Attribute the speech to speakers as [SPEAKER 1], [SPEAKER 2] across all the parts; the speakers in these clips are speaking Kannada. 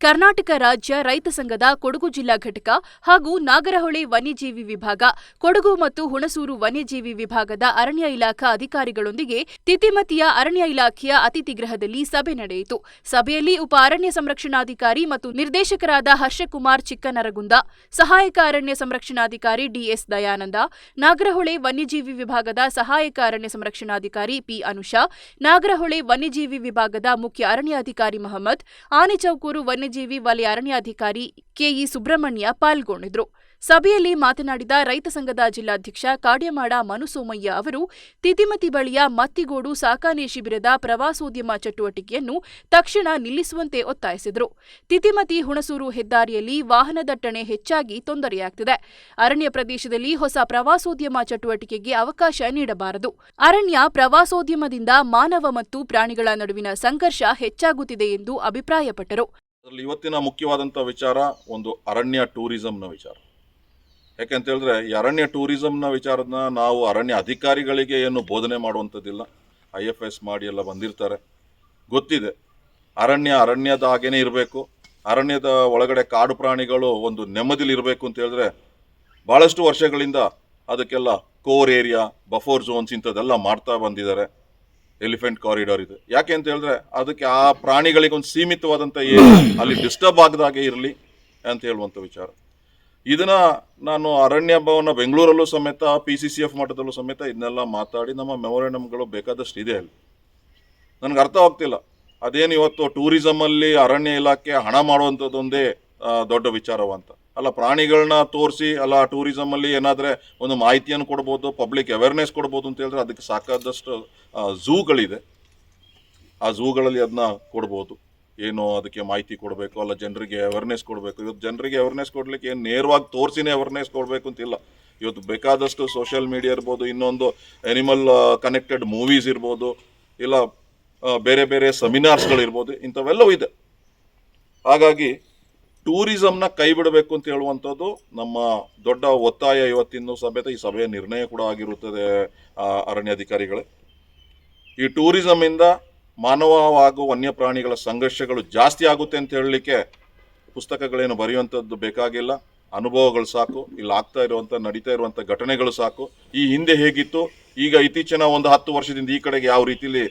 [SPEAKER 1] ಕರ್ನಾಟಕ ರಾಜ್ಯ ರೈತ ಸಂಘದ ಕೊಡಗು ಜಿಲ್ಲಾ ಘಟಕ ಹಾಗೂ ನಾಗರಹೊಳೆ ವನ್ಯಜೀವಿ ವಿಭಾಗ, ಕೊಡಗು ಮತ್ತು ಹುಣಸೂರು ವನ್ಯಜೀವಿ ವಿಭಾಗದ ಅರಣ್ಯ ಇಲಾಖಾ ಅಧಿಕಾರಿಗಳೊಂದಿಗೆ ತಿತಿಮತಿಯ ಅರಣ್ಯ ಇಲಾಖೆಯ ಅತಿಥಿಗೃಹದಲ್ಲಿ ಸಭೆ ನಡೆಯಿತು. ಸಭೆಯಲ್ಲಿ ಉಪ ಅರಣ್ಯ ಸಂರಕ್ಷಣಾಧಿಕಾರಿ ಮತ್ತು ನಿರ್ದೇಶಕರಾದ ಹರ್ಷಕುಮಾರ್ ಚಿಕ್ಕನರಗುಂದ, ಸಹಾಯಕ ಅರಣ್ಯ ಸಂರಕ್ಷಣಾಧಿಕಾರಿ ಡಿಎಸ್ ದಯಾನಂದ, ನಾಗರಹೊಳೆ ವನ್ಯಜೀವಿ ವಿಭಾಗದ ಸಹಾಯಕ ಅರಣ್ಯ ಸಂರಕ್ಷಣಾಧಿಕಾರಿ ಪಿ ಅನುಷಾ ನಾಗರಹೊಳೆ ವನ್ಯಜೀವಿ ವಿಭಾಗದ ಮುಖ್ಯ ಅರಣ್ಯಾಧಿಕಾರಿ ಮಹಮ್ಮದ್, ಆನೆಚೌಕೂರು ವನ್ಯಜೀವಿ ವಲಯ ಅರಣ್ಯಾಧಿಕಾರಿ ಕೆಇ ಸುಬ್ರಹ್ಮಣ್ಯ ಪಾಲ್ಗೊಂಡಿದ್ರು. ಸಭೆಯಲ್ಲಿ ಮಾತನಾಡಿದ ರೈತ ಸಂಘದ ಜಿಲ್ಲಾಧ್ಯಕ್ಷ ಕಾಡ್ಯಮಾಡ ಮನುಸೋಮಯ್ಯ ಅವರು ತಿತಿಮತಿ ಬಳಿಯ ಮತ್ತಿಗೋಡು ಸಾಕಾನೆ ಶಿಬಿರದ ಪ್ರವಾಸೋದ್ಯಮ ಚಟುವಟಿಕೆಯನ್ನು ತಕ್ಷಣ ನಿಲ್ಲಿಸುವಂತೆ ಒತ್ತಾಯಿಸಿದರು. ತಿತಿಮತಿ ಹುಣಸೂರು ಹೆದ್ದಾರಿಯಲ್ಲಿ ವಾಹನ ದಟ್ಟಣೆ ಹೆಚ್ಚಾಗಿ ತೊಂದರೆಯಾಗ್ತಿದೆ. ಅರಣ್ಯ ಪ್ರದೇಶದಲ್ಲಿ ಹೊಸ ಪ್ರವಾಸೋದ್ಯಮ ಚಟುವಟಿಕೆಗೆ ಅವಕಾಶ ನೀಡಬಾರದು. ಅರಣ್ಯ ಪ್ರವಾಸೋದ್ಯಮದಿಂದ ಮಾನವ ಮತ್ತು ಪ್ರಾಣಿಗಳ ನಡುವಿನ ಸಂಘರ್ಷ ಹೆಚ್ಚಾಗುತ್ತಿದೆ ಎಂದು ಅಭಿಪ್ರಾಯಪಟ್ಟರು.
[SPEAKER 2] ಅದರಲ್ಲಿ ಇವತ್ತಿನ ಮುಖ್ಯವಾದಂಥ ವಿಚಾರ ಒಂದು ಅರಣ್ಯ ಟೂರಿಸಂನ ವಿಚಾರ. ಯಾಕೆಂತ ಹೇಳಿದ್ರೆ ಈ ಅರಣ್ಯ ಟೂರಿಸಂನ ವಿಚಾರನ ನಾವು ಅರಣ್ಯ ಅಧಿಕಾರಿಗಳಿಗೆ ಏನು ಬೋಧನೆ ಮಾಡುವಂಥದ್ದಿಲ್ಲ. ಐ ಎಫ್ ಎಸ್ ಮಾಡಿ ಎಲ್ಲ ಬಂದಿರ್ತಾರೆ. ಗೊತ್ತಿದೆ. ಅರಣ್ಯ ಅರಣ್ಯದ ಹಾಗೇನೆ ಇರಬೇಕು. ಅರಣ್ಯದ ಒಳಗಡೆ ಕಾಡು ಪ್ರಾಣಿಗಳು ಒಂದು ನೆಮ್ಮದಿಲಿ ಇರಬೇಕು ಅಂತ ಹೇಳಿದ್ರೆ ಭಾಳಷ್ಟು ವರ್ಷಗಳಿಂದ ಅದಕ್ಕೆಲ್ಲ ಕೋರ್ ಏರಿಯಾ, ಬಫೋರ್ ಝೋನ್ಸ್ ಇಂಥದ್ದೆಲ್ಲ ಮಾಡ್ತಾ ಬಂದಿದ್ದಾರೆ. ಎಲಿಫೆಂಟ್ ಕಾರಿಡಾರ್ ಇದೆ. ಯಾಕೆ ಅಂತ ಹೇಳಿದ್ರೆ ಅದಕ್ಕೆ ಆ ಪ್ರಾಣಿಗಳಿಗೆ ಒಂದು ಸೀಮಿತವಾದಂಥ ಏನು ಅಲ್ಲಿ ಡಿಸ್ಟರ್ಬ್ ಆಗದಾಗೆ ಇರಲಿ ಅಂತ ಹೇಳುವಂಥ ವಿಚಾರ. ಇದನ್ನ ನಾನು ಅರಣ್ಯ ಭವನ ಬೆಂಗಳೂರಲ್ಲೂ ಸಮೇತ ಪಿ ಸಿ ಸಿ ಎಫ್ ಮಟ್ಟದಲ್ಲೂ ಸಮೇತ ಇದನ್ನೆಲ್ಲ ಮಾತಾಡಿ ನಮ್ಮ ಮೆಮೊರೇಂಡಮ್ಗಳು ಬೇಕಾದಷ್ಟು ಇದೆ ಅಲ್ಲಿ. ನನಗೆ ಅರ್ಥ ಆಗ್ತಿಲ್ಲ. ಅದೇನು ಇವತ್ತು ಟೂರಿಸಮಲ್ಲಿ ಅರಣ್ಯ ಇಲಾಖೆ ಹಣ ಮಾಡುವಂಥದ್ದೊಂದೇ ದೊಡ್ಡ ವಿಚಾರವಂತ ಅಲ್ಲ ಪ್ರಾಣಿಗಳನ್ನ ತೋರಿಸಿ, ಅಲ್ಲ ಟೂರಿಸಮಲ್ಲಿ ಏನಾದರೆ ಒಂದು ಮಾಹಿತಿಯನ್ನು ಕೊಡ್ಬೋದು ಪಬ್ಲಿಕ್ ಅವೇರ್ನೆಸ್ ಕೊಡ್ಬೋದು ಅಂತ ಹೇಳಿದ್ರೆ ಅದಕ್ಕೆ ಸಾಕಾದಷ್ಟು ಝೂಗಳಿದೆ ಆ ಝೂಗಳಲ್ಲಿ ಅದನ್ನ ಕೊಡ್ಬೋದು. ಏನು ಅದಕ್ಕೆ ಮಾಹಿತಿ ಕೊಡಬೇಕು, ಅಲ್ಲ, ಜನರಿಗೆ ಅವೇರ್ನೆಸ್ ಕೊಡಬೇಕು. ಇವತ್ತು ಜನರಿಗೆ ಅವೇರ್ನೆಸ್ ಕೊಡ್ಲಿಕ್ಕೆ ಏನು ನೇರವಾಗಿ ತೋರಿಸಿನೇ ಅವೇರ್ನೆಸ್ ಕೊಡಬೇಕು ಅಂತಿಲ್ಲ ಇವತ್ತು ಬೇಕಾದಷ್ಟು ಸೋಷಿಯಲ್ ಮೀಡಿಯಾ ಇರ್ಬೋದು, ಇನ್ನೊಂದು ಎನಿಮಲ್ ಕನೆಕ್ಟೆಡ್ ಮೂವೀಸ್ ಇರ್ಬೋದು, ಇಲ್ಲ ಬೇರೆ ಬೇರೆ ಸೆಮಿನಾರ್ಸ್ಗಳಿರ್ಬೋದು ಇಂಥವೆಲ್ಲವೂ ಇದೆ. ಹಾಗಾಗಿ ಟೂರಿಸಂನ ಕೈ ಬಿಡಬೇಕು ಅಂತ ಹೇಳುವಂಥದ್ದು ನಮ್ಮ ದೊಡ್ಡ ಒತ್ತಾಯ ಇವತ್ತಿನ ಸಮೇತ ಈ ಸಭೆಯ ನಿರ್ಣಯ ಕೂಡ ಆಗಿರುತ್ತದೆ ಅರಣ್ಯ ಅರಣ್ಯಾಧಿಕಾರಿಗಳೇ ಈ ಟೂರಿಸಮಿಂದ ಮಾನವ ಹಾಗೂ ವನ್ಯಪ್ರಾಣಿಗಳ ಸಂಘರ್ಷಗಳು ಜಾಸ್ತಿ ಆಗುತ್ತೆ ಅಂತ ಹೇಳಲಿಕ್ಕೆ ಪುಸ್ತಕಗಳೇನು ಬರೆಯುವಂಥದ್ದು ಬೇಕಾಗಿಲ್ಲ. ಅನುಭವಗಳು ಸಾಕು, ಇಲ್ಲಿ ಆಗ್ತಾ ಇರುವಂಥ, ನಡೀತಾ ಇರುವಂಥ ಘಟನೆಗಳು ಸಾಕು. ಈ ಹಿಂದೆ ಹೇಗಿತ್ತು? ಈಗ ಇತ್ತೀಚಿನ ಒಂದು ಹತ್ತು ವರ್ಷದಿಂದ ಈ ಕಡೆಗೆ ಯಾವ ರೀತಿಲಿ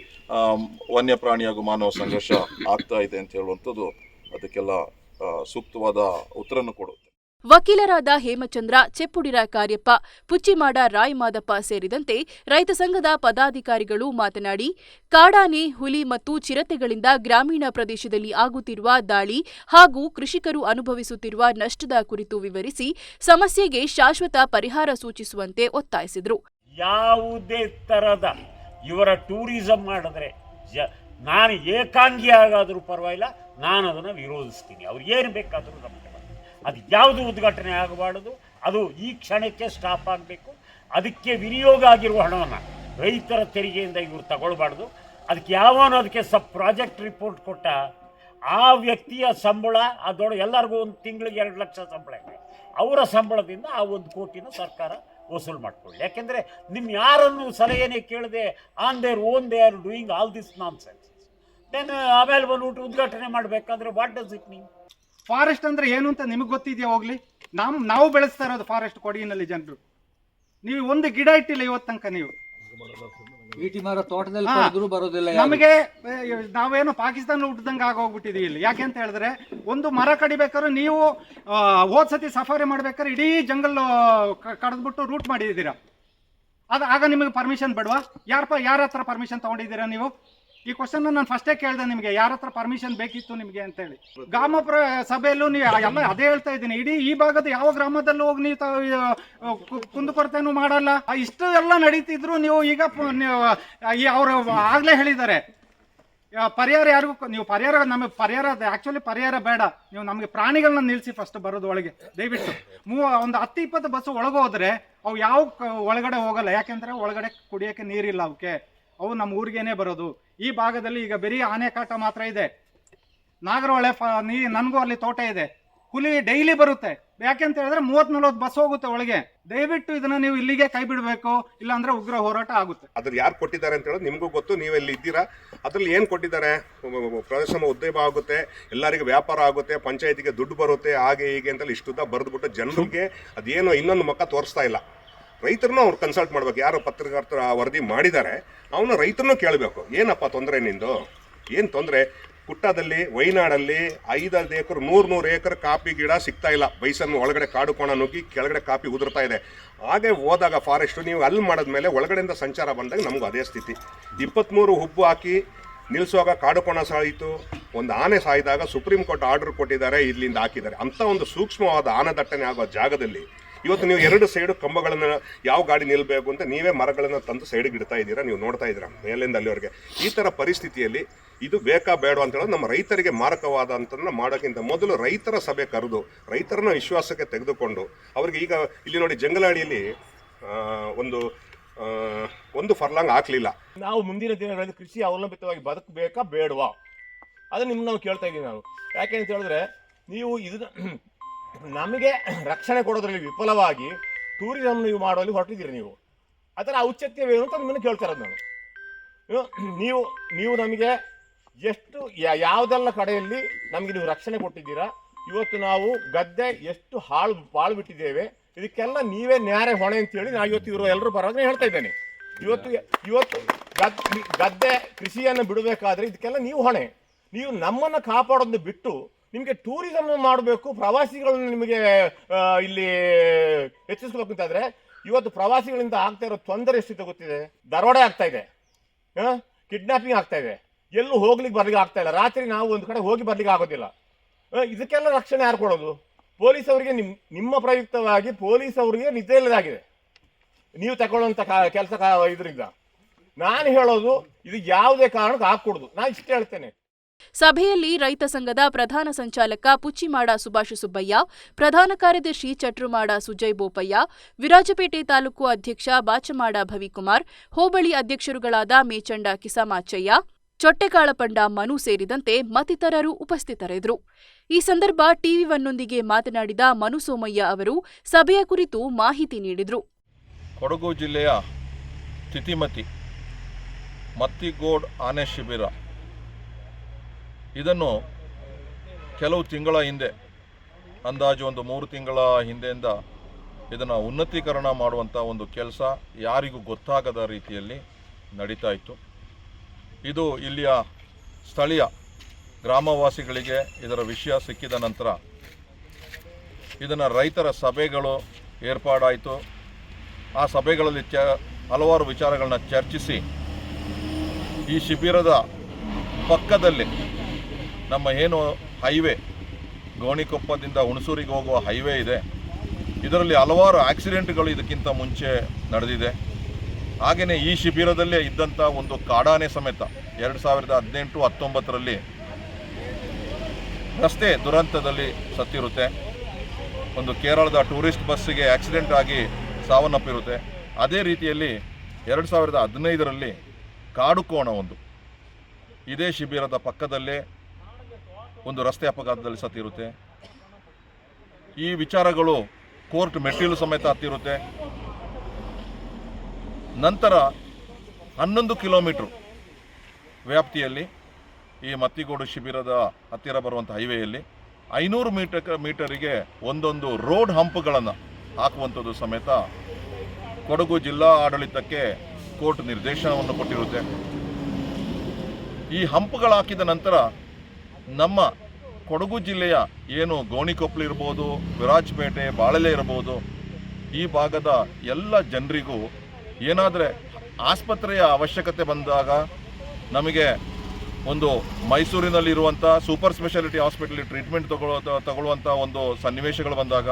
[SPEAKER 2] ವನ್ಯಪ್ರಾಣಿ ಹಾಗೂ ಮಾನವ ಸಂಘರ್ಷ ಆಗ್ತಾ ಇದೆ ಅಂತ ಹೇಳುವಂಥದ್ದು ಅದಕ್ಕೆಲ್ಲ ಸೂಕ್ತವಾದ ಉತ್ತರವನ್ನು ಕೊಡುತ್ತೆ.
[SPEAKER 1] ವಕೀಲರಾದ ಹೇಮಚಂದ್ರ ಚೆಪ್ಪುಡಿರ ಕಾರ್ಯಪ್ಪ ಪುಚ್ಚಿಮಾಡ ರಾಯ್ ಮಾದಪ್ಪ ಸೇರಿದಂತೆ ರೈತ ಸಂಘದ ಪದಾಧಿಕಾರಿಗಳು ಮಾತನಾಡಿ ಕಾಡಾನೆ ಹುಲಿ ಮತ್ತು ಚಿರತೆಗಳಿಂದ ಗ್ರಾಮೀಣ ಪ್ರದೇಶದಲ್ಲಿ ಆಗುತ್ತಿರುವ ದಾಳಿ ಹಾಗೂ ಕೃಷಿಕರು ಅನುಭವಿಸುತ್ತಿರುವ ನಷ್ಟದ ಕುರಿತು ವಿವರಿಸಿ ಸಮಸ್ಯೆಗೆ ಶಾಶ್ವತ ಪರಿಹಾರ ಸೂಚಿಸುವಂತೆ ಒತ್ತಾಯಿಸಿದರು.
[SPEAKER 3] ಯಾವುದೇ ತರದ ಇವರ ಟೂರಿಸಂ ಮಾಡಿದ್ರೆ ನಾನು ಏಕಾಂಗಿ ಆಗಾದರೂ ಪರವಾಗಿಲ್ಲ, ನಾನು ಅದನ್ನು ವಿರೋಧಿಸ್ತೀನಿ. ಅವ್ರು ಏನು ಬೇಕಾದರೂ ನಮಗೆ ಅದು ಯಾವುದು ಉದ್ಘಾಟನೆ ಆಗಬಾರ್ದು, ಅದು ಈ ಕ್ಷಣಕ್ಕೆ ಸ್ಟಾಪ್ ಆಗಬೇಕು, ಅದಕ್ಕೆ ವಿನಿಯೋಗ ಆಗಿರುವ ಹಣವನ್ನು ರೈತರ ತೆರಿಗೆಯಿಂದ ಇವರು ತಗೊಳ್ಬಾರ್ದು. ಅದಕ್ಕೆ ಯಾವನು ಅದಕ್ಕೆ ಸಬ್ ಪ್ರಾಜೆಕ್ಟ್ ರಿಪೋರ್ಟ್ ಕೊಟ್ಟ ಆ ವ್ಯಕ್ತಿಯ ಸಂಬಳ, ಅದೊಳಗೆ ಎಲ್ಲರಿಗೂ ಒಂದು ತಿಂಗಳಿಗೆ ಎರಡು ಲಕ್ಷ ಸಂಬಳ ಇದೆ. ಅವರ ಸಂಬಳದಿಂದ ಆ ಒಂದು ಕೋಟಿನ ಸರ್ಕಾರ ವಸೂಲು ಮಾಡ್ಕೊಳ್ಳಿ. ಯಾಕೆಂದರೆ ನಿಮ್ಮ ಯಾರನ್ನು ಸಲಹೆನೇ ಕೇಳದೆ on their own they are doing all this nonsense then ಆಮೇಲೆ ಬಂದ್ಬಿಟ್ಟು ಉದ್ಘಾಟನೆ ಮಾಡಬೇಕಾದ್ರೆ what does it mean
[SPEAKER 4] forest ಅಂದ್ರೆ ಏನು ಅಂತ ನಿಮಗೆ ಗೊತ್ತಿದೆಯಾ ಹೋಗ್ಲಿ? ನಮ್ ನಾವು ಬೆಳೆಸ್ತಾ ಇರೋದು ಫಾರೆಸ್ಟ್ ಕೊಡಗಿನಲ್ಲಿ ಜನರು. ನೀವು ಒಂದು ಗಿಡ ಇಟ್ಟಿಲ್ಲ ಇವತ್ತು ತನಕ ನೀವು.
[SPEAKER 5] ಈಟಿ ಮರ ತೋಟದಲ್ಲಿ
[SPEAKER 4] ಹಾ.
[SPEAKER 5] ಕಡಿದ್ರು ಬರೋದಿಲ್ಲ ಯಾರು.
[SPEAKER 4] ನಮಗೆ ನಾವೇನು ಪಾಕಿಸ್ತಾನ ಹುಟ್ಟಿದಂಗೆ ಆಗೋಗ್ಬಿಟ್ಟಿದೀವಿ ಇಲ್ಲಿ. ಯಾಕೆ ಅಂತ ಹೇಳಿದ್ರೆ ಒಂದು ಮರ ಕಡಿಬೇಕಾದ್ರೆ ನೀವು ಆ, ಹೋದ್ ಸತಿ ಸಫಾರಿ ಮಾಡ್ಬೇಕಾದ್ರೆ ಇಡೀ ಜಂಗಲ್ ಕಡ್ದ್ಬಿಟ್ಟು ರೂಟ್ ಮಾಡಿದ್ದೀರಾ? ಅದು ಆಗ ನಿಮಗೆ ಪರ್ಮಿಷನ್ ಬೇಡವಾ? ಯಾರಪ್ಪ ಯಾರ ಹತ್ರ ಪರ್ಮಿಷನ್ ತಗೊಂಡಿದ್ದೀರಾ ನೀವು? ಈ ಕ್ವಶನ್ ನಾನು ಫಸ್ಟೇ ಕೇಳಿದೆ ನಿಮಗೆ, ಯಾರ ಹತ್ರ ಪರ್ಮಿಷನ್ ಬೇಕಿತ್ತು ನಿಮಗೆ ಅಂತೇಳಿ. ಗ್ರಾಮ ಪ್ರ ಸಭೆಯಲ್ಲೂ ನೀವು ಎಲ್ಲ ಅದೇ ಹೇಳ್ತಾ ಇದ್ದೀನಿ, ಇಡೀ ಈ ಭಾಗದ ಯಾವ ಗ್ರಾಮದಲ್ಲೂ ಹೋಗಿ ನೀವು ಕುಂದುಕೊರತೆನೂ ಮಾಡಲ್ಲ. ಇಷ್ಟು ಎಲ್ಲ ನಡೀತಿದ್ರು ನೀವು ಈಗ ಅವರು ಆಗ್ಲೇ ಹೇಳಿದ್ದಾರೆ. ಪರಿಹಾರ ಯಾರಿಗೂ ನೀವು ಪರಿಹಾರ, ನಮಗೆ ಪರಿಹಾರ ಆ್ಯಕ್ಚುಲಿ ಪರಿಹಾರ ಬೇಡ. ನೀವು ನಮಗೆ ಪ್ರಾಣಿಗಳನ್ನ ನಿಲ್ಲಿಸಿ ಫಸ್ಟ್ ಬರೋದು ಒಳಗೆ, ದಯವಿಟ್ಟು. ಮೂವ ಒಂದು ಹತ್ತು ಇಪ್ಪತ್ತು ಬಸ್ ಒಳಗೆ ಹೋದ್ರೆ ಅವು ಯಾವ ಒಳಗಡೆ ಹೋಗಲ್ಲ, ಯಾಕೆಂದ್ರೆ ಒಳಗಡೆ ಕುಡಿಯೋಕ್ಕೆ ನೀರಿಲ್ಲ ಅವಕ್ಕೆ. ಅವು ನಮ್ಮ ಊರಿಗೇನೆ ಬರೋದು. ಈ ಭಾಗದಲ್ಲಿ ಈಗ ಬರೀ ಆನೆಕಾಟ ಮಾತ್ರ ಇದೆ. ನಾಗರಹೊಳೆ ಫ, ನೀ, ನನಗೂ ಅಲ್ಲಿ ತೋಟ ಇದೆ. ಹುಲಿ ಡೈಲಿ ಬರುತ್ತೆ. ಯಾಕೆಂತ ಹೇಳಿದ್ರೆ ಮೂವತ್ ನಲ್ವತ್ತು ಬಸ್ ಹೋಗುತ್ತೆ ಒಳಗೆ. ದಯವಿಟ್ಟು ಇದನ್ನ ನೀವು ಇಲ್ಲಿಗೆ ಕೈ ಬಿಡಬೇಕು. ಇಲ್ಲಾಂದ್ರೆ ಉಗ್ರ ಹೋರಾಟ ಆಗುತ್ತೆ.
[SPEAKER 6] ಅದ್ರ ಯಾರು ಕೊಟ್ಟಿದ್ದಾರೆ ಅಂತ ಹೇಳೋದು ನಿಮಗೂ ಗೊತ್ತು. ನೀವೆಲ್ಲಿ ಇದ್ದೀರಾ? ಅದ್ರಲ್ಲಿ ಏನು ಕೊಟ್ಟಿದ್ದಾರೆ? ಪ್ರದೇಶ ಉದ್ಯೋಗ ಆಗುತ್ತೆ. ಎಲ್ಲರಿಗೂ ವ್ಯಾಪಾರ ಆಗುತ್ತೆ. ಪಂಚಾಯತಿಗೆ ದುಡ್ಡು ಬರುತ್ತೆ. ಹಾಗೆ ಹೀಗೆ ಅಂತ ಇಷ್ಟುದ್ದ ಬರೆದ್ಬಿಟ್ಟು ಜನರಿಗೆ ಅದೇನೋ ಇನ್ನೊಂದು ಮಕ್ಕ ತೋರಿಸ್ತಾ ಇಲ್ಲ. ರೈತರನ್ನು ಅವ್ರು ಕನ್ಸಲ್ಟ್ ಮಾಡ್ಬೇಕು. ಯಾರು ಪತ್ರಕರ್ತರ ವರದಿ ಮಾಡಿದ್ದಾರೆ, ಅವನು ರೈತರನ್ನೂ ಕೇಳಬೇಕು. ಏನಪ್ಪ ತೊಂದರೆ ನಿಂದು? ಏನು ತೊಂದರೆ? ಕುಟ್ಟದಲ್ಲಿ ವೈನಾಡಲ್ಲಿ ಐದೈದು ಏಕರ್ ನೂರು ನೂರು ಏಕರ್ ಕಾಪಿ ಗಿಡ ಸಿಗ್ತಾ ಇಲ್ಲ. ಬೈಸನ್ ಒಳಗಡೆ ಕಾಡು ಕೋಣ ನುಗ್ಗಿ ಕೆಳಗಡೆ ಕಾಪಿ ಉದುರ್ತಾ ಇದೆ. ಹಾಗೆ ಹೋದಾಗ ಫಾರೆಸ್ಟ್, ನೀವು ಅಲ್ಲಿ ಮಾಡಿದ್ಮೇಲೆ ಒಳಗಡೆಯಿಂದ ಸಂಚಾರ ಬಂದಾಗ ನಮಗೂ ಅದೇ ಸ್ಥಿತಿ. ಇಪ್ಪತ್ತ್ಮೂರು ಹುಬ್ಬು ಹಾಕಿ ನಿಲ್ಲಿಸುವಾಗ ಕಾಡು ಕೋಣ ಸಾಯಿತು. ಒಂದು ಆನೆ ಸಾಯಿದಾಗ ಸುಪ್ರೀಂ ಕೋರ್ಟ್ ಆರ್ಡರ್ ಕೊಟ್ಟಿದ್ದಾರೆ, ಇಲ್ಲಿಂದ ಹಾಕಿದ್ದಾರೆ. ಅಂಥ ಒಂದು ಸೂಕ್ಷ್ಮವಾದ ಆನೆ ದಟ್ಟಣೆ ಆಗುವ ಜಾಗದಲ್ಲಿ ಇವತ್ತು ನೀವು ಎರಡು ಸೈಡು ಕಂಬಗಳನ್ನು ಯಾವ ಗಾಡಿ ನಿಲ್ಲಬೇಕು ಅಂತ ನೀವೇ ಮರಗಳನ್ನು ತಂದು ಸೈಡಿಗೆ ಇಡ್ತಾ ಇದ್ದೀರಾ, ನೀವು ನೋಡ್ತಾ ಇದ್ದೀರಾ, ಮೇಲಿಂದ ಅಲ್ಲಿವರೆಗೆ. ಈ ಥರ ಪರಿಸ್ಥಿತಿಯಲ್ಲಿ ಇದು ಬೇಕಾ ಬೇಡ ಅಂತ ಹೇಳೋದು ನಮ್ಮ ರೈತರಿಗೆ ಮಾರಕವಾದಂಥದ್ದನ್ನ ಮಾಡೋಕ್ಕಿಂತ ಮೊದಲು ರೈತರ ಸಭೆ ಕರೆದು, ರೈತರನ್ನ ವಿಶ್ವಾಸಕ್ಕೆ ತೆಗೆದುಕೊಂಡು, ಅವ್ರಿಗೆ ಈಗ ಇಲ್ಲಿ ನೋಡಿ ಜಂಗಲಾಡಿಯಲ್ಲಿ ಒಂದು ಒಂದು ಫರ್ಲಾಂಗ್ ಹಾಕ್ಲಿಲ್ಲ.
[SPEAKER 7] ನಾವು ಮುಂದಿನ ದಿನಗಳಲ್ಲಿ ಕೃಷಿ ಅವಲಂಬಿತವಾಗಿ ಬದುಕಬೇಕಾ ಬೇಡವಾ? ಅದು ನಿಮ್ಗೆ ನಾವು ಕೇಳ್ತಾ ಇದ್ದೀವಿ ನಾವು ಯಾಕೆ ಅಂತ ಹೇಳಿದ್ರೆ, ನೀವು ಇದನ್ನ ನಮಗೆ ರಕ್ಷಣೆ ಕೊಡೋದ್ರಲ್ಲಿ ವಿಫಲವಾಗಿ ಟೂರಿಸಮ್ ನೀವು ಮಾಡುವಲ್ಲಿ ಹೊರಟಿದ್ದೀರಿ ನೀವು. ಅದರ ಔಚಿತ್ಯವೇನು ಅಂತ ನಿಮ್ಮನ್ನು ಕೇಳ್ತಾ ಇರೋದು ನಾನು. ನೀವು- ನೀವು ನಮಗೆ ಎಷ್ಟು ಯಾವುದೆಲ್ಲ ಕಡೆಯಲ್ಲಿ ನಮಗೆ ನೀವು ರಕ್ಷಣೆ ಕೊಟ್ಟಿದ್ದೀರಾ, ಇವತ್ತು ನಾವು ಗದ್ದೆ ಎಷ್ಟು ಹಾಳು, ಪಾಳು ಬಿಟ್ಟಿದ್ದೇವೆ, ಇದಕ್ಕೆಲ್ಲ ನೀವೇ ನ್ಯಾಯ ಹೊಣೆ ಅಂತೇಳಿ ನಾನು ಇವತ್ತು ಇವರು ಎಲ್ಲರೂ ಪರವಾಗಿ ಹೇಳ್ತಾ ಇದ್ದೇನೆ. ಇವತ್ತು ಇವತ್ತು ಗದ್, ಗದ್ದೆ ಕೃಷಿಯನ್ನು ಬಿಡಬೇಕಾದ್ರೆ ಇದಕ್ಕೆಲ್ಲ ನೀವು ಹೊಣೆ. ನೀವು ನಮ್ಮನ್ನು ಕಾಪಾಡೋದು ಬಿಟ್ಟು ನಿಮಗೆ ಟೂರಿಸಮ್ ಮಾಡಬೇಕು, ಪ್ರವಾಸಿಗಳನ್ನು ನಿಮಗೆ ಇಲ್ಲಿ ಹೆಚ್ಚಿಸ್ಬೇಕು ಅಂತಾದರೆ ಇವತ್ತು ಪ್ರವಾಸಿಗಳಿಂದ ಆಗ್ತಾ ಇರೋ ತೊಂದರೆ ಎಷ್ಟು ಗೊತ್ತಿದೆ? ದರೋಡೆ ಆಗ್ತಾ ಇದೆ. ಕಿಡ್ನಾಪಿಂಗ್ ಆಗ್ತಾ ಇದೆ. ಎಲ್ಲೂ ಹೋಗ್ಲಿಕ್ಕೆ ಬರ್ಲಿಕ್ಕೆ ಆಗ್ತಾ ಇಲ್ಲ. ರಾತ್ರಿ ನಾವು ಒಂದು ಕಡೆ ಹೋಗಿ ಬರ್ಲಿಕ್ಕೆ ಆಗೋದಿಲ್ಲ. ಇದಕ್ಕೆಲ್ಲ ರಕ್ಷಣೆ ಯಾರು ಕೊಡೋದು? ಪೊಲೀಸ್ ಅವರಿಗೆ ನಿಮ್, ನಿಮ್ಮ ಪ್ರಯುಕ್ತವಾಗಿ ಪೊಲೀಸ್ ಅವರಿಗೆ ನಿದ್ದೆ ಇಲ್ಲದಾಗಿದೆ. ನೀವು ತಗೊಳ್ಳುವಂಥ ಕೆಲಸ ಇದರಿಂದ. ನಾನು ಹೇಳೋದು ಇದು ಯಾವುದೇ ಕಾರಣಕ್ಕೆ ಹಾಕ್ಕೊಡೋದು. ನಾನು ಇಷ್ಟು ಹೇಳ್ತೇನೆ.
[SPEAKER 1] ಸಭೆಯಲ್ಲಿ ರೈತ ಸಂಘದ ಪ್ರಧಾನ ಸಂಚಾಲಕ ಪುಚ್ಚಿಮಾಡ ಸುಭಾಷ ಸುಬ್ಬಯ್ಯ, ಪ್ರಧಾನ ಕಾರ್ಯದರ್ಶಿ ಚಟ್ರುಮಾಡ ಸುಜಯ್ ಬೋಪಯ್ಯ, ವಿರಾಜಪೇಟೆ ತಾಲೂಕು ಅಧ್ಯಕ್ಷ ಬಾಚಮಾಡ ಭವಿಕುಮಾರ್, ಹೋಬಳಿ ಅಧ್ಯಕ್ಷರುಗಳಾದ ಮೇಚಂಡ ಕಿಸಮಾಚಯ್ಯ, ಚೊಟ್ಟೆಕಾಳಪಂಡ ಮನು ಸೇರಿದಂತೆ ಮತ್ತಿತರರು ಉಪಸ್ಥಿತರಿದ್ದರು. ಈ ಸಂದರ್ಭ ಟಿವಿ ಒನ್ನೊಂದಿಗೆ ಮಾತನಾಡಿದ ಮನು ಸೋಮಯ್ಯ ಅವರು ಸಭೆಯ ಕುರಿತು ಮಾಹಿತಿ ನೀಡಿದರು.
[SPEAKER 2] ಕೊಡಗು ಜಿಲ್ಲೆಯ ತಿತಿಮತಿ, ಮತ್ತಿಗೋಡ್ ಆನೆ ಶಿಬಿರ ಇದನ್ನು ಕೆಲವು ತಿಂಗಳ ಹಿಂದೆ, ಅಂದಾಜು ಒಂದು ಮೂರು ತಿಂಗಳ ಹಿಂದೆಯಿಂದ ಇದನ್ನು ಉನ್ನತೀಕರಣ ಮಾಡುವಂಥ ಒಂದು ಕೆಲಸ ಯಾರಿಗೂ ಗೊತ್ತಾಗದ ರೀತಿಯಲ್ಲಿ ನಡೀತಾ ಇತ್ತು. ಇದು ಇಲ್ಲಿಯ ಸ್ಥಳೀಯ ಗ್ರಾಮವಾಸಿಗಳಿಗೆ ಇದರ ವಿಷಯ ಸಿಕ್ಕಿದ ನಂತರ ಇದನ್ನು ರೈತರ ಸಭೆಗಳು ಏರ್ಪಾಡಾಯಿತು. ಆ ಸಭೆಗಳಲ್ಲಿ ಚ, ಹಲವಾರು ವಿಚಾರಗಳನ್ನ ಚರ್ಚಿಸಿ ಈ ಶಿಬಿರದ ಪಕ್ಕದಲ್ಲಿ ನಮ್ಮ ಏನು ಹೈವೇ, ಗೋಣಿಕೊಪ್ಪದಿಂದ ಹುಣಸೂರಿಗೆ ಹೋಗುವ ಹೈವೇ ಇದೆ. ಇದರಲ್ಲಿ ಹಲವಾರು ಆಕ್ಸಿಡೆಂಟ್ಗಳು ಇದಕ್ಕಿಂತ ಮುಂಚೆ ನಡೆದಿದೆ. ಹಾಗೆಯೇ ಈ ಶಿಬಿರದಲ್ಲೇ ಇದ್ದಂಥ ಒಂದು ಕಾಡಾನೆ ಸಮೇತ ಎರಡು ಸಾವಿರದ ಹದಿನೆಂಟು ಹತ್ತೊಂಬತ್ತರಲ್ಲಿ ರಸ್ತೆ ದುರಂತದಲ್ಲಿ ಸತ್ತಿರುತ್ತೆ. ಒಂದು ಕೇರಳದ ಟೂರಿಸ್ಟ್ ಬಸ್ಸಿಗೆ ಆಕ್ಸಿಡೆಂಟ್ ಆಗಿ ಸಾವನ್ನಪ್ಪಿರುತ್ತೆ. ಅದೇ ರೀತಿಯಲ್ಲಿ ಎರಡು ಸಾವಿರದ ಹದಿನೈದರಲ್ಲಿ ಕಾಡು ಕೋಣ ಒಂದು. ಇದೇ ಶಿಬಿರದ ಪಕ್ಕದಲ್ಲೇ ಒಂದು ರಸ್ತೆ ಅಪಘಾತದಲ್ಲಿ ಸತ್ತಿರುತ್ತೆ ಈ ವಿಚಾರಗಳು ಕೋರ್ಟ್ ಮೆಟ್ಟಿಲು ಸಮೇತ ಹತ್ತಿರುತ್ತೆ. ನಂತರ ಹನ್ನೊಂದು ಕಿಲೋಮೀಟ್ರ್ ವ್ಯಾಪ್ತಿಯಲ್ಲಿ ಈ ಮತ್ತಿಗೋಡು ಶಿಬಿರದ ಹತ್ತಿರ ಬರುವಂಥ ಹೈವೇಯಲ್ಲಿ ಐನೂರು ಮೀಟರ್ ಮೀಟರಿಗೆ ಒಂದೊಂದು ರೋಡ್ ಹಂಪ್ಗಳನ್ನು ಹಾಕುವಂಥದ್ದು ಸಮೇತ ಕೊಡಗು ಜಿಲ್ಲಾ ಆಡಳಿತಕ್ಕೆ ಕೋರ್ಟ್ ನಿರ್ದೇಶನವನ್ನು ಕೊಟ್ಟಿರುತ್ತೆ. ಈ ಹಂಪ್ಗಳು ಹಾಕಿದ ನಂತರ ನಮ್ಮ ಕೊಡಗು ಜಿಲ್ಲೆಯ ಏನು ಗೋಣಿಕೊಪ್ಪಲು ಇರ್ಬೋದು, ವಿರಾಜಪೇಟೆ, ಬಾಳಲೆ ಇರ್ಬೋದು, ಈ ಭಾಗದ ಎಲ್ಲ ಜನರಿಗೂ ಏನಾದರೆ ಆಸ್ಪತ್ರೆಯ ಅವಶ್ಯಕತೆ ಬಂದಾಗ ನಮಗೆ ಒಂದು ಮೈಸೂರಿನಲ್ಲಿರುವಂಥ ಸೂಪರ್ ಸ್ಪೆಷಾಲಿಟಿ ಹಾಸ್ಪಿಟಲ್ ಟ್ರೀಟ್ಮೆಂಟ್ ತಗೊಳ್ಳೋ ತಗೊಳ್ಳುವಂಥ ಒಂದು ಸನ್ನಿವೇಶಗಳು ಬಂದಾಗ,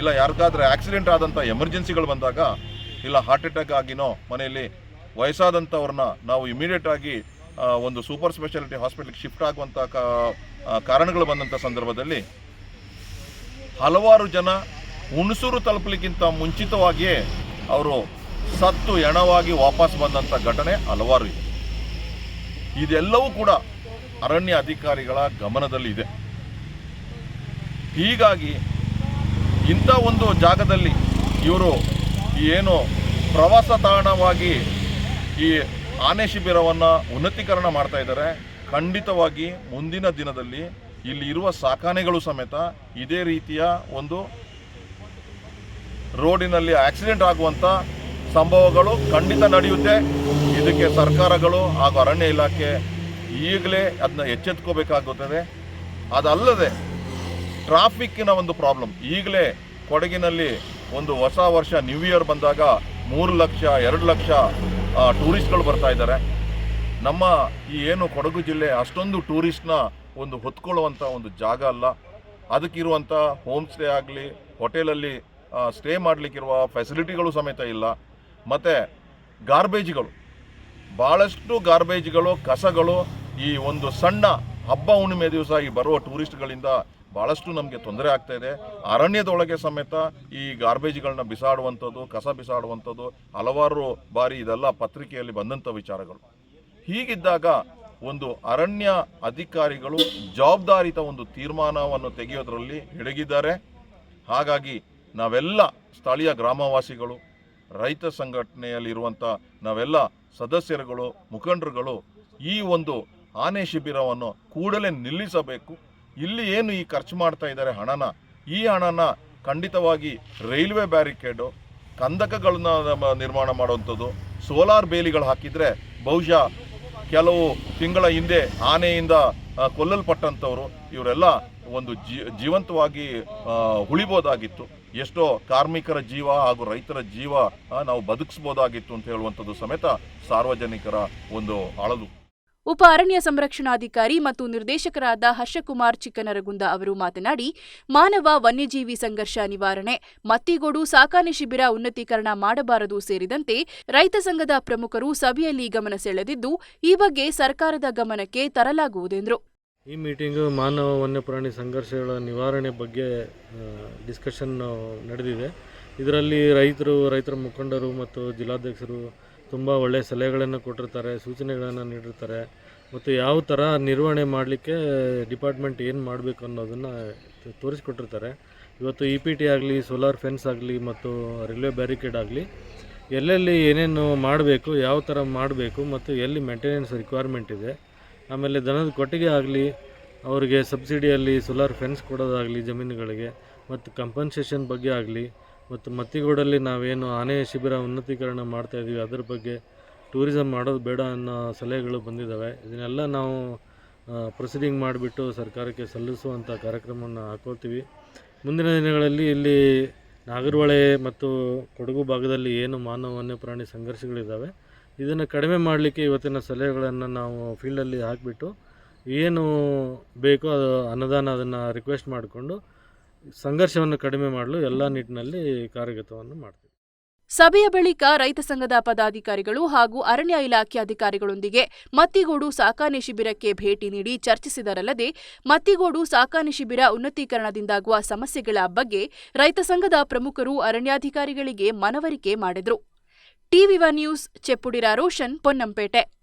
[SPEAKER 2] ಇಲ್ಲ ಯಾರಿಗಾದ್ರೆ ಆಕ್ಸಿಡೆಂಟ್ ಆದಂಥ ಎಮರ್ಜೆನ್ಸಿಗಳು ಬಂದಾಗ, ಇಲ್ಲ ಹಾರ್ಟ್ ಅಟ್ಯಾಕ್ ಆಗಿನೋ ಮನೆಯಲ್ಲಿ ವಯಸ್ಸಾದಂಥವ್ರನ್ನ ನಾವು ಇಮಿಡಿಯೇಟ್ ಆಗಿ ಒಂದು ಸೂಪರ್ ಸ್ಪೆಷಾಲಿಟಿ ಹಾಸ್ಪಿಟ್ಲಿಗೆ ಶಿಫ್ಟ್ ಆಗುವಂಥ ಕಾರಣಗಳು ಬಂದಂಥ ಸಂದರ್ಭದಲ್ಲಿ ಹಲವಾರು ಜನ ಹುಣಸೂರು ತಲುಪಲಿಕ್ಕಿಂತ ಮುಂಚಿತವಾಗಿಯೇ ಅವರು ಸತ್ತು ಎಣವಾಗಿ ವಾಪಸ್ ಬಂದಂಥ ಘಟನೆ ಹಲವಾರು ಇದೆ. ಇದೆಲ್ಲವೂ ಕೂಡ ಅರಣ್ಯ ಅಧಿಕಾರಿಗಳ ಗಮನದಲ್ಲಿ ಇದೆ ಹೀಗಾಗಿ ಇಂಥ ಒಂದು ಜಾಗದಲ್ಲಿ ಇವರು ಏನು ಪ್ರವಾಸ ತಾಣವಾಗಿ ಈ ಆನೆ ಶಿಬಿರವನ್ನು ಉನ್ನತೀಕರಣ ಮಾಡ್ತಾ ಇದ್ದಾರೆ. ಖಂಡಿತವಾಗಿ ಮುಂದಿನ ದಿನದಲ್ಲಿ ಇಲ್ಲಿ ಇರುವ ಸಾಕಾನೆಗಳು ಸಮೇತ ಇದೇ ರೀತಿಯ ಒಂದು ರೋಡಿನಲ್ಲಿ ಆಕ್ಸಿಡೆಂಟ್ ಆಗುವಂಥ ಸಂಭವಗಳು ಖಂಡಿತ ನಡೆಯುತ್ತೆ. ಇದಕ್ಕೆ ಸರ್ಕಾರಗಳು ಹಾಗೂ ಅರಣ್ಯ ಇಲಾಖೆ ಈಗಲೇ ಅದನ್ನ ಎಚ್ಚೆತ್ಕೋಬೇಕಾಗುತ್ತದೆ. ಅದಲ್ಲದೆ ಟ್ರಾಫಿಕ್ಕಿನ ಒಂದು ಪ್ರಾಬ್ಲಮ್. ಈಗಲೇ ಕೊಡಗಿನಲ್ಲಿ ಒಂದು ಹೊಸ ವರ್ಷ ನ್ಯೂ ಇಯರ್ ಬಂದಾಗ ಮೂರು ಲಕ್ಷ, ಎರಡು ಲಕ್ಷ ಟೂರಿಸ್ಟ್ಗಳು ಬರ್ತಾ ಇದ್ದಾರೆ. ನಮ್ಮ ಈ ಏನು ಕೊಡಗು ಜಿಲ್ಲೆ ಅಷ್ಟೊಂದು ಟೂರಿಸ್ಟ್ನ ಒಂದು ಹೊತ್ಕೊಳ್ಳುವಂಥ ಒಂದು ಜಾಗ ಅಲ್ಲ. ಅದಕ್ಕಿರುವಂಥ ಹೋಮ್ ಸ್ಟೇ ಆಗಲಿ, ಹೋಟೆಲಲ್ಲಿ ಸ್ಟೇ ಮಾಡಲಿಕ್ಕಿರುವ ಫೆಸಿಲಿಟಿಗಳು ಸಮೇತ ಇಲ್ಲ. ಮತ್ತು ಗಾರ್ಬೇಜ್ಗಳು, ಭಾಳಷ್ಟು ಗಾರ್ಬೇಜ್ಗಳು, ಕಸಗಳು ಈ ಒಂದು ಸಣ್ಣ ಹಬ್ಬ ಹುಣ್ಣಿಮೆ ದಿವಸ ಈ ಬರುವ ಟೂರಿಸ್ಟ್ಗಳಿಂದ ಭಾಳಷ್ಟು ನಮಗೆ ತೊಂದರೆ ಆಗ್ತಾ ಇದೆ. ಅರಣ್ಯದೊಳಗೆ ಸಮೇತ ಈ ಗಾರ್ಬೇಜ್ಗಳನ್ನ ಬಿಸಾಡುವಂಥದ್ದು, ಕಸ ಬಿಸಾಡುವಂಥದ್ದು ಹಲವಾರು ಬಾರಿ ಇದೆಲ್ಲ ಪತ್ರಿಕೆಯಲ್ಲಿ ಬಂದಂಥ ವಿಚಾರಗಳು. ಹೀಗಿದ್ದಾಗ ಒಂದು ಅರಣ್ಯ ಅಧಿಕಾರಿಗಳು ಜವಾಬ್ದಾರಿತ ಒಂದು ತೀರ್ಮಾನವನ್ನು ತೆಗೆಯೋದ್ರಲ್ಲಿ ಹಿಡಗಿದ್ದಾರೆ ಹಾಗಾಗಿ ನಾವೆಲ್ಲ ಸ್ಥಳೀಯ ಗ್ರಾಮವಾಸಿಗಳು, ರೈತ ಸಂಘಟನೆಯಲ್ಲಿರುವಂಥ ನಾವೆಲ್ಲ ಸದಸ್ಯರುಗಳು, ಮುಖಂಡರುಗಳು ಈ ಒಂದು ಆನೆ ಶಿಬಿರವನ್ನು ಕೂಡಲೇ ನಿಲ್ಲಿಸಬೇಕು. ಇಲ್ಲಿ ಏನು ಈ ಖರ್ಚು ಮಾಡ್ತಾ ಇದ್ದಾರೆ ಹಣನ? ಈ ಹಣನ ಖಂಡಿತವಾಗಿ ರೈಲ್ವೆ ಬ್ಯಾರಿಕೇಡು, ಕಂದಕಗಳನ್ನ ನಿರ್ಮಾಣ ಮಾಡುವಂಥದ್ದು, ಸೋಲಾರ್ ಬೇಲಿಗಳು ಹಾಕಿದರೆ ಬಹುಶಃ ಕೆಲವು ತಿಂಗಳ ಹಿಂದೆ ಆನೆಯಿಂದ ಕೊಲ್ಲಲ್ಪಟ್ಟಂಥವರು ಇವರೆಲ್ಲ ಒಂದು ಜೀ, ಜೀವಂತವಾಗಿ ಉಳಿಬೋದಾಗಿತ್ತು. ಎಷ್ಟೋ ಕಾರ್ಮಿಕರ ಜೀವ ಹಾಗೂ ರೈತರ ಜೀವ ನಾವು ಬದುಕಿಸ್ಬೋದಾಗಿತ್ತು ಅಂತ ಹೇಳುವಂಥದ್ದು ಸಮೇತ ಸಾರ್ವಜನಿಕರ ಒಂದು ಅಳಲು.
[SPEAKER 1] ಉಪ ಅರಣ್ಯ ಸಂರಕ್ಷಣಾಧಿಕಾರಿ ಮತ್ತು ನಿರ್ದೇಶಕರಾದ ಹರ್ಷಕುಮಾರ್ ಚಿಕ್ಕನರಗುಂದ ಅವರು ಮಾತನಾಡಿ, ಮಾನವ ವನ್ಯಜೀವಿ ಸಂಘರ್ಷ ನಿವಾರಣೆ, ಮತ್ತಿಗೋಡು ಸಾಕಾನೆ ಶಿಬಿರ ಉನ್ನತೀಕರಣ ಮಾಡಬಾರದು ಸೇರಿದಂತೆ ರೈತ ಸಂಘದ ಪ್ರಮುಖರು ಸಭೆಯಲ್ಲಿ ಗಮನ ಸೆಳೆದಿದ್ದು, ಈ ಬಗ್ಗೆ ಸರ್ಕಾರದ ಗಮನಕ್ಕೆ ತರಲಾಗುವುದೆಂದರು
[SPEAKER 8] ಈ ಮೀಟಿಂಗ್ ಮಾನವ ವನ್ಯಪ್ರಾಣಿ ಸಂಘರ್ಷಗಳ ನಿವಾರಣೆ ಬಗ್ಗೆ ಡಿಸ್ಕಷನ್ ನಡೆದಿದೆ. ಇದರಲ್ಲಿ ರೈತರು, ರೈತರ ಮುಖಂಡರು ಮತ್ತು ಜಿಲ್ಲಾಧ್ಯಕ್ಷರು ತುಂಬ ಒಳ್ಳೆಯ ಸಲಹೆಗಳನ್ನು ಕೊಟ್ಟಿರ್ತಾರೆ, ಸೂಚನೆಗಳನ್ನು ನೀಡಿರ್ತಾರೆ. ಮತ್ತು ಯಾವ ಥರ ನಿರ್ವಹಣೆ ಮಾಡಲಿಕ್ಕೆ ಡಿಪಾರ್ಟ್ಮೆಂಟ್ ಏನು ಮಾಡಬೇಕು ಅನ್ನೋದನ್ನು ತೋರಿಸ್ಕೊಟ್ಟಿರ್ತಾರೆ. ಇವತ್ತು ಇ ಪಿ ಟಿ ಆಗಲಿ, ಸೋಲಾರ್ ಫೆನ್ಸ್ ಆಗಲಿ ಮತ್ತು ರೈಲ್ವೆ ಬ್ಯಾರಿಕೇಡ್ ಆಗಲಿ, ಎಲ್ಲೆಲ್ಲಿ ಏನೇನು ಮಾಡಬೇಕು, ಯಾವ ಥರ ಮಾಡಬೇಕು ಮತ್ತು ಎಲ್ಲಿ ಮೇಂಟೆನೆನ್ಸ್ ರಿಕ್ವೈರ್ಮೆಂಟ್ ಇದೆ. ಆಮೇಲೆ ದನದ ಕೊಟ್ಟಿಗೆ ಆಗಲಿ, ಅವರಿಗೆ ಸಬ್ಸಿಡಿಯಲ್ಲಿ ಸೋಲಾರ್ ಫೆನ್ಸ್ ಕೊಡೋದಾಗಲಿ ಜಮೀನುಗಳಿಗೆ, ಮತ್ತು ಕಂಪನ್ಸೇಷನ್ ಬಗ್ಗೆ ಆಗಲಿ ಮತ್ತು ಮತ್ತಿಗೋಡಲ್ಲಿ ನಾವೇನು ಆನೆ ಶಿಬಿರ ಉನ್ನತೀಕರಣ ಮಾಡ್ತಾ ಇದ್ದೀವಿ ಅದ್ರ ಬಗ್ಗೆ ಟೂರಿಸಮ್ ಮಾಡೋದು ಬೇಡ ಅನ್ನೋ ಸಲಹೆಗಳು ಬಂದಿದ್ದಾವೆ ಇದನ್ನೆಲ್ಲ ನಾವು ಪ್ರೊಸೀಡಿಂಗ್ ಮಾಡಿಬಿಟ್ಟು ಸರ್ಕಾರಕ್ಕೆ ಸಲ್ಲಿಸುವಂಥ ಕಾರ್ಯಕ್ರಮವನ್ನು ಹಾಕೋತೀವಿ. ಮುಂದಿನ ದಿನಗಳಲ್ಲಿ ಇಲ್ಲಿ ನಾಗರಹೊಳೆ ಮತ್ತು ಕೊಡಗು ಭಾಗದಲ್ಲಿ ಏನು ಮಾನವ ವನ್ಯಪ್ರಾಣಿ ಸಂಘರ್ಷಗಳಿದ್ದಾವೆ ಇದನ್ನು ಕಡಿಮೆ ಮಾಡಲಿಕ್ಕೆ ಇವತ್ತಿನ ಸಲಹೆಗಳನ್ನು ನಾವು ಫೀಲ್ಡಲ್ಲಿ ಹಾಕಿಬಿಟ್ಟು, ಏನು ಬೇಕೋ ಅದು ಅನುದಾನ ಅದನ್ನು ರಿಕ್ವೆಸ್ಟ್ ಮಾಡಿಕೊಂಡು ಸಂಘರ್ಷವನ್ನು ಕಡಿಮೆ ಮಾಡಲು ಎಲ್ಲ ನಿಟ್ಟಿನಲ್ಲಿ ಕಾರ್ಯಗತವನ್ನು ಮಾಡ್ತೀವಿ.
[SPEAKER 1] ಸಭೆಯ ಬಳಿಕ ರೈತ ಸಂಘದ ಪದಾಧಿಕಾರಿಗಳು ಹಾಗೂ ಅರಣ್ಯ ಇಲಾಖೆ ಅಧಿಕಾರಿಗಳೊಂದಿಗೆ ಮತ್ತಿಗೋಡು ಸಾಕಾನೆ ಶಿಬಿರಕ್ಕೆ ಭೇಟಿ ನೀಡಿ ಚರ್ಚಿಸಿದರಲ್ಲದೆ, ಮತ್ತಿಗೋಡು ಸಾಕಾನೆ ಶಿಬಿರ ಉನ್ನತೀಕರಣದಿಂದಾಗುವ ಸಮಸ್ಯೆಗಳ ಬಗ್ಗೆ ರೈತ ಸಂಘದ ಪ್ರಮುಖರು ಅರಣ್ಯಾಧಿಕಾರಿಗಳಿಗೆ ಮನವರಿಕೆ ಮಾಡಿದರು. TV one news Cheppudira Roshan Ponnampet.